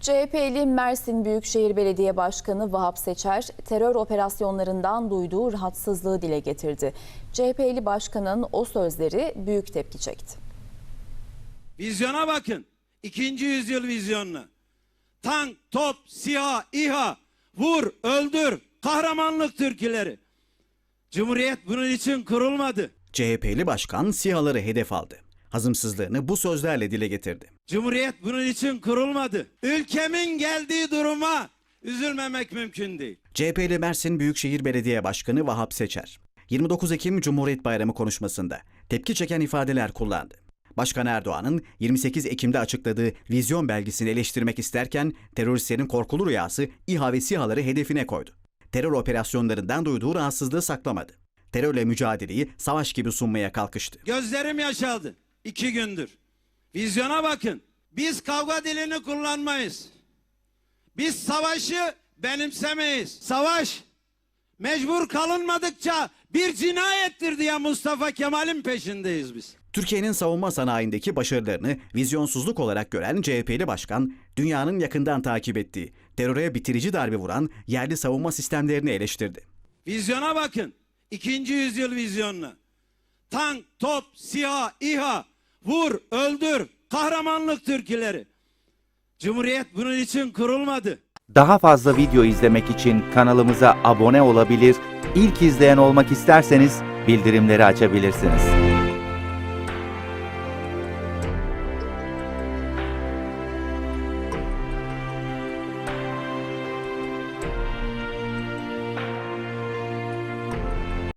CHP'li Mersin Büyükşehir Belediye Başkanı Vahap Seçer terör operasyonlarından duyduğu rahatsızlığı dile getirdi. CHP'li başkanın o sözleri büyük tepki çekti. Vizyona bakın. İkinci yüzyıl vizyonuna. Tank, top, SİHA, İHA, vur, öldür, kahramanlık türküleri. Cumhuriyet bunun için kurulmadı. CHP'li başkan SİHA'ları hedef aldı. Hazımsızlığını bu sözlerle dile getirdi. Cumhuriyet bunun için kurulmadı. Ülkemin geldiği duruma üzülmemek mümkün değil. CHP'li Mersin Büyükşehir Belediye Başkanı Vahap Seçer, 29 Ekim Cumhuriyet Bayramı konuşmasında tepki çeken ifadeler kullandı. Başkan Erdoğan'ın 28 Ekim'de açıkladığı vizyon belgesini eleştirmek isterken teröristlerin korkulu rüyası İHA ve SİHA'ları hedefine koydu. Terör operasyonlarından duyduğu rahatsızlığı saklamadı. Terörle mücadeleyi savaş gibi sunmaya kalkıştı. Gözlerim yaşaldı. İki gündür. Vizyona bakın. Biz kavga dilini kullanmayız. Biz savaşı benimsemeyiz. Savaş mecbur kalınmadıkça bir cinayettir diye Mustafa Kemal'in peşindeyiz biz. Türkiye'nin savunma sanayindeki başarılarını vizyonsuzluk olarak gören CHP'li başkan, dünyanın yakından takip ettiği, teröre bitirici darbe vuran yerli savunma sistemlerini eleştirdi. Vizyona bakın. İkinci yüzyıl vizyonuna. Tank, top, SİHA, İHA, vur, öldür, kahramanlık türküleri. Cumhuriyet bunun için kurulmadı. Daha fazla video izlemek için kanalımıza abone olabilir, ilk izleyen olmak isterseniz bildirimleri açabilirsiniz.